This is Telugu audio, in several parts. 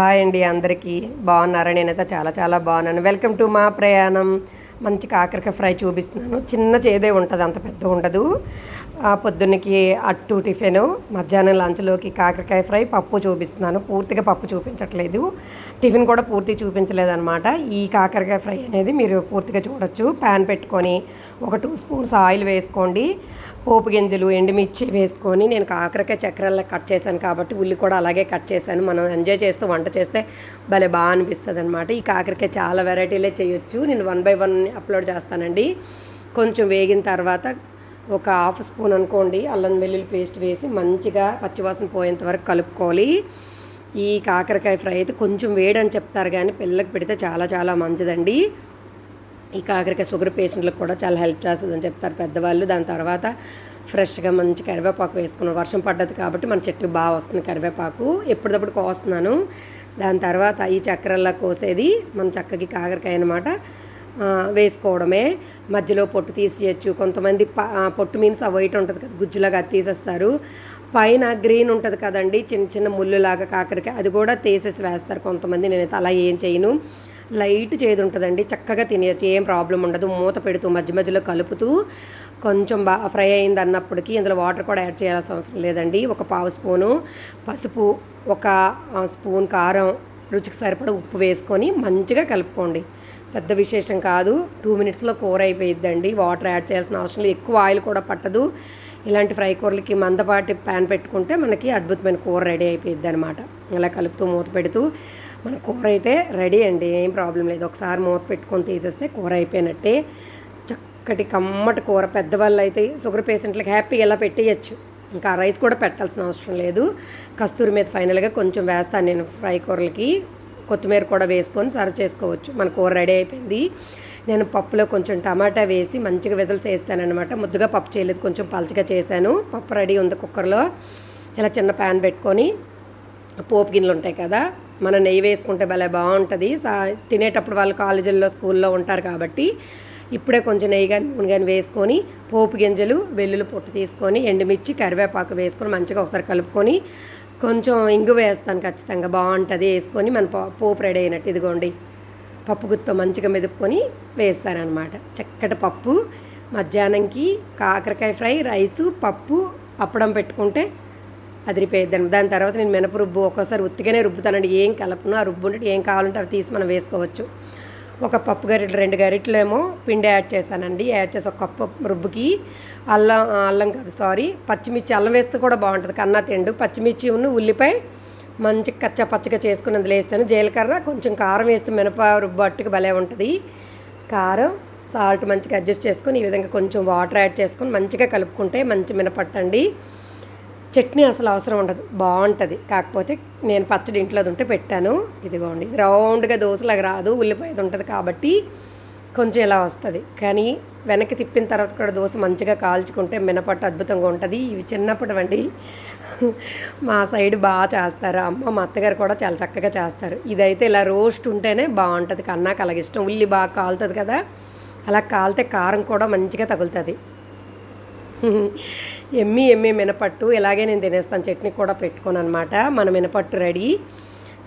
హాయ్ అండి అందరికీ. బాగున్నారా? నేనైతే చాలా చాలా బాగున్నాను. వెల్కమ్ టు మా ప్రయాణం. మంచి కాకరకాయ ఫ్రై చూపిస్తున్నాను. చిన్న చేదే ఉంటుంది అంత పెద్ద ఉండదు. పొద్దున్నకి అట్టు టిఫిన్ మధ్యాహ్నం లంచ్లోకి కాకరకాయ ఫ్రై పప్పు చూపిస్తున్నాను. పూర్తిగా పప్పు చూపించట్లేదు. టిఫిన్ కూడా పూర్తి చూపించలేదు అనమాట ఈ కాకరకాయ ఫ్రై అనేది మీరు పూర్తిగా చూడొచ్చు. ప్యాన్ పెట్టుకొని ఒక టూ స్పూన్స్ ఆయిల్ వేసుకోండి. పోపు గింజలు ఎండుమిర్చి వేసుకొని నేను కాకరకాయ చక్రాల్లో కట్ చేశాను కాబట్టి ఉల్లి కూడా అలాగే కట్ చేశాను. మనం ఎంజాయ్ చేస్తూ వంట చేస్తే భలే బాగా అనిపిస్తుంది అనమాట ఈ కాకరకాయ చాలా వెరైటీలే చేయొచ్చు. నేను వన్ బై వన్ అప్లోడ్ చేస్తానండి. కొంచెం వేగిన తర్వాత ఒక హాఫ్ స్పూన్ అనుకోండి అల్లం వెల్లుల్లి పేస్ట్ వేసి మంచిగా పచ్చివాసన పోయేంత వరకు కలుపుకోవాలి. ఈ కాకరకాయ ఫ్రై అయితే కొంచెం వేడని చెప్తారు కానీ పిల్లలకు పెడితే చాలా చాలా మంచిదండి. ఈ కాకరకాయ షుగర్ పేషెంట్లకు కూడా చాలా హెల్ప్ చేస్తుందని చెప్తారు పెద్దవాళ్ళు. దాని తర్వాత ఫ్రెష్గా మంచి కరివేపాకు వేసుకున్నాం. వర్షం పడ్డది కాబట్టి మన చెట్టు బాగా వస్తుంది కరివేపాకు. ఎప్పటికప్పుడు కోస్తున్నాను. దాని తర్వాత ఈ చక్కెరల్లా కోసేది మన చక్కకి కాకరకాయ అనమాట వేసుకోవడమే. మధ్యలో పొట్టు తీసేయచ్చు. కొంతమంది పొట్టు మీన్స్ ఆ వైట్ ఉంటుంది కదా గుజ్జులాగా అది తీసేస్తారు. పైన గ్రీన్ ఉంటుంది కదండి చిన్న చిన్న ముళ్ళులాగా కాకరకాయ అది కూడా తీసేసి వేస్తారు కొంతమంది. నేనైతే అలా ఏం చేయను. లైట్ చేదు ఉంటుందండి చక్కగా తినేయచ్చు ఏం ప్రాబ్లం ఉండదు. మూత పెడుతూ మధ్య మధ్యలో కలుపుతూ కొంచెం బాగా ఫ్రై అయింది అన్నప్పటికీ ఇందులో వాటర్ కూడా యాడ్ చేయాల్సిన అవసరం లేదండి. ఒక పావు స్పూను పసుపు ఒక స్పూన్ కారం రుచికి సరిపడా ఉప్పు వేసుకొని మంచిగా కలుపుకోండి. పెద్ద విశేషం కాదు. టూ మినిట్స్లో కూర అయిపోయిద్దండి. వాటర్ యాడ్ చేయాల్సిన అవసరం లేదు. ఎక్కువ ఆయిల్ కూడా పట్టదు. ఇలాంటి ఫ్రై కూరలకి మందపాటి ప్యాన్ పెట్టుకుంటే మనకి అద్భుతమైన కూర రెడీ అయిపోయిద్ది అనమాట ఇలా కలుపుతూ మూత పెడుతూ మన కూర అయితే రెడీ అండి. ఏం ప్రాబ్లం లేదు. ఒకసారి మూత పెట్టుకొని తీసేస్తే కూర అయిపోయినట్టే. చక్కటి కమ్మటి కూర. పెద్దవాళ్ళు అయితే షుగర్ పేషెంట్లకి హ్యాపీగా ఇలా పెట్టేయచ్చు. ఇంకా రైస్ కూడా పెట్టాల్సిన అవసరం లేదు. కస్తూరి మీద ఫైనల్గా కొంచెం వేస్తాను నేను ఫ్రై కూరలకి. కొత్తిమీర కూడా వేసుకొని సర్వ్ చేసుకోవచ్చు. మన కూర రెడీ అయిపోయింది. నేను పప్పులో కొంచెం టమాటా వేసి మంచిగా విజల్స్ వేస్తాను ముద్దుగా పప్పు చేయలేదు. కొంచెం పలచగా చేశాను. పప్పు రెడీ ఉంది కుక్కర్లో. ఇలా చిన్న ప్యాన్ పెట్టుకొని పోపు గిన్నెలు ఉంటాయి కదా మనం నెయ్యి వేసుకుంటే భలే బాగుంటుంది. సా తినేటప్పుడు వాళ్ళు కాలేజీల్లో స్కూల్లో ఉంటారు కాబట్టి ఇప్పుడే కొంచెం నెయ్యి కానీ నూనె కానీ వేసుకొని పోపు గింజలు వెల్లుల్లి పొట్టు తీసుకొని ఎండుమిర్చి కరివేపాకు వేసుకొని మంచిగా ఒకసారి కలుపుకొని కొంచెం ఇంగు వేస్తాను ఖచ్చితంగా బాగుంటుంది వేసుకొని మన పప్పు పోపు రెడీ అయినట్టు ఇదిగోండి. పప్పు గుత్తో మంచిగా మెదుపుకొని వేస్తానన్నమాట చక్కటి పప్పు మధ్యాహ్నంకి కాకరకాయ ఫ్రై రైసు పప్పు అప్పడం పెట్టుకుంటే అదిరిపోయిద్దాను దాని తర్వాత నేను మినప రుబ్బు ఒక్కోసారి ఉత్తిగానే రుబ్బుతానండి. ఏం కలపను ఆ రుబ్బు ఉంటే ఏం కావాలంటే అవి తీసి మనం వేసుకోవచ్చు. ఒక పప్పు గరిటలు రెండు గరిటలేమో పిండి యాడ్ చేశానండి. యాడ్ చేసి ఒక కప్పు రుబ్బుకి అల్లం అల్లం కాదు సారీ పచ్చిమిర్చి అల్లం వేస్తే కూడా బాగుంటుంది. కన్నా తిండు. పచ్చిమిర్చి ఉన్న ఉల్లిపాయ మంచి కచ్చ పచ్చగా చేసుకుని అందులో వేస్తాను. జీలకర్ర కొంచెం కారం వేస్తే మినప రుబ్బు అట్టుకు భలే ఉంటుంది. కారం సాల్ట్ మంచిగా అడ్జస్ట్ చేసుకొని ఈ విధంగా కొంచెం వాటర్ యాడ్ చేసుకొని మంచిగా కలుపుకుంటే మంచి మినపట్టండి. చట్నీ అసలు అవసరం ఉండదు. బాగుంటుంది. కాకపోతే నేను పచ్చడి ఇంట్లో ఉంటే పెట్టాను. ఇదిగోండి. ఇది రౌండ్గా దోశలాగా రాదు. ఉల్లిపాయది ఉంటుంది కాబట్టి కొంచెం ఇలా వస్తుంది. కానీ వెనక్కి తిప్పిన తర్వాత కూడా దోశ మంచిగా కాల్చుకుంటే మినపట్టు అద్భుతంగా ఉంటుంది. ఇవి చిన్నప్పుడు అండి మా సైడ్ బాగా చేస్తారు. అమ్మ మా అత్తగారు కూడా చాలా చక్కగా చేస్తారు. ఇదైతే ఇలా రోస్ట్ ఉంటేనే బాగుంటుంది. కన్నాకు అలాగే ఇష్టం ఉల్లి బాగా కాలుతుంది కదా. అలా కాలితే కారం కూడా మంచిగా తగులుతుంది. ఎమ్మి ఎమ్మి మినపట్టు ఇలాగే నేను తినేస్తాను. చట్నీ కూడా పెట్టుకోను అనమాట మన మినపట్టు రెడీ.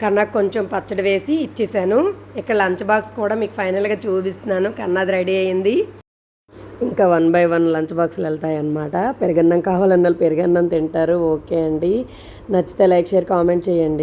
కన్నా కొంచెం పచ్చడి వేసి ఇచ్చేసాను. ఇక్కడ లంచ్ బాక్స్ కూడా మీకు ఫైనల్గా చూపిస్తున్నాను. కన్నాది రెడీ అయింది. ఇంకా వన్ బై వన్ లంచ్ బాక్స్లు వెళ్తాయి అన్నమాట పెరుగన్నం కావాలన్న పెరుగన్నం తింటారు. ఓకే అండి. నచ్చితే లైక్ షేర్ కామెంట్ చేయండి.